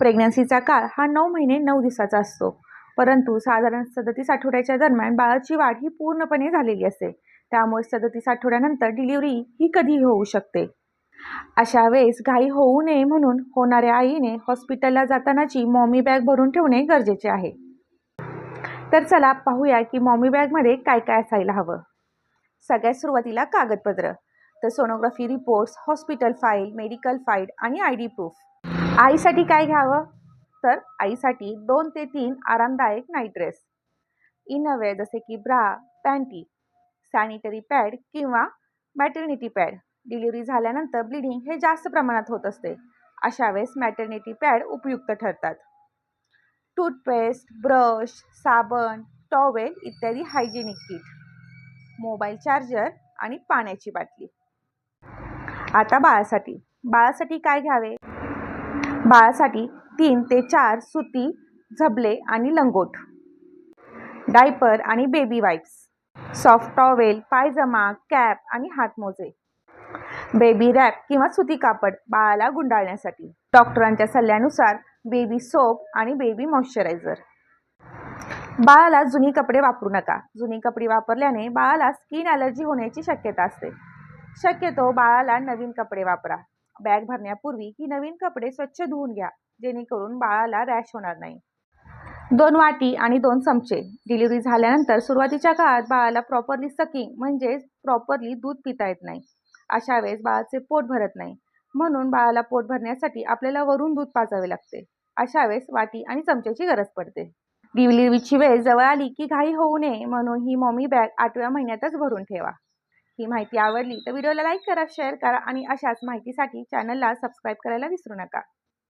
प्रेग्नन्सीचा काळ हा नऊ महिने नऊ दिवसाचा असतो. परंतु साधारण सदतीस आठवड्याच्या दरम्यान बाळाची वाढ ही पूर्णपणे झालेली असते. त्यामुळे सदतीस आठवड्यानंतर डिलिव्हरी ही कधीही होऊ शकते? अशा वेळेस घाई होऊ नये म्हणून होणाऱ्या आईने हॉस्पिटलला जातानाची मॉमी बॅग भरून ठेवणे गरजेचे आहे. तर चला पाहूया की मॉमी बॅगमध्ये काय काय असायला हवं. सगळ्यात सुरुवातीला कागदपत्र. तर sonography reports hospital file medical file आणि आय डी प्रूफ आईसाठी काय घ्यावं? तर आईसाठी दोन ते तीन आरामदायक नाईट ड्रेस इनअवेअर जसे की ब्रा पॅन्टी सॅनिटरी पॅड किंवा मॅटर्निटी पॅड डिलिव्हरी झाल्यानंतर ब्लिडिंग हे जास्त प्रमाणात होत असते. अशा वेळेस मॅटर्निटी पॅड उपयुक्त ठरतात. टूथपेस्ट ब्रश साबण टॉवेल इत्यादी हायजेनिक किट मोबाईल चार्जर आणि पाण्याची बाटली. आता बाळासाठी. बाळासाठी काय घ्यावे? बाळासाठी तीन ते चार सुती झबले आणि लंगोट. डायपर आणि बेबी वाईप्स सॉफ्ट टॉवेल पायजमा कॅप आणि हातमोजे. बेबी रॅप किंवा सुती कापड बाळाला गुंडाळण्यासाठी. डॉक्टरांच्या सल्ल्यानुसार बेबी सोप आणि बेबी मॉइश्चरायझर. बाळाला जुनी कपडे वापरू नका. जुनी कपडे वापरल्याने बाळाला स्किन ॲलर्जी होण्याची शक्यता असते. शक्यतो बाळाला नवीन कपडे वापरा. बॅग भरण्यापूर्वी ही नवीन कपडे स्वच्छ धुवून घ्या जेणेकरून बाळाला रॅश होणार नाही. दोन वाटी आणि दोन चमचे. डिलिव्हरी झाल्यानंतर सुरुवातीच्या काळात बाळाला प्रॉपरली सकिंग म्हणजेच प्रॉपरली दूध पिता येत नाही. अशा वेळेस बाळाचे पोट भरत नाही. म्हणून बाळाला पोट भरण्यासाठी आपल्याला वरून दूध पाजावे लागते. अशा वेळेस वाटी आणि चमच्याची गरज पडते. डिलिव्हरीची वेळ जवळ आली की घाई होऊ नये म्हणून ही मॉमी बॅग आठव्या महिन्यातच भरून ठेवा. ही माहिती आवडली तर व्हिडिओला लाईक करा शेअर करा आणि अशाच माहितीसाठी चॅनलला सबस्क्राईब करायला विसरू नका.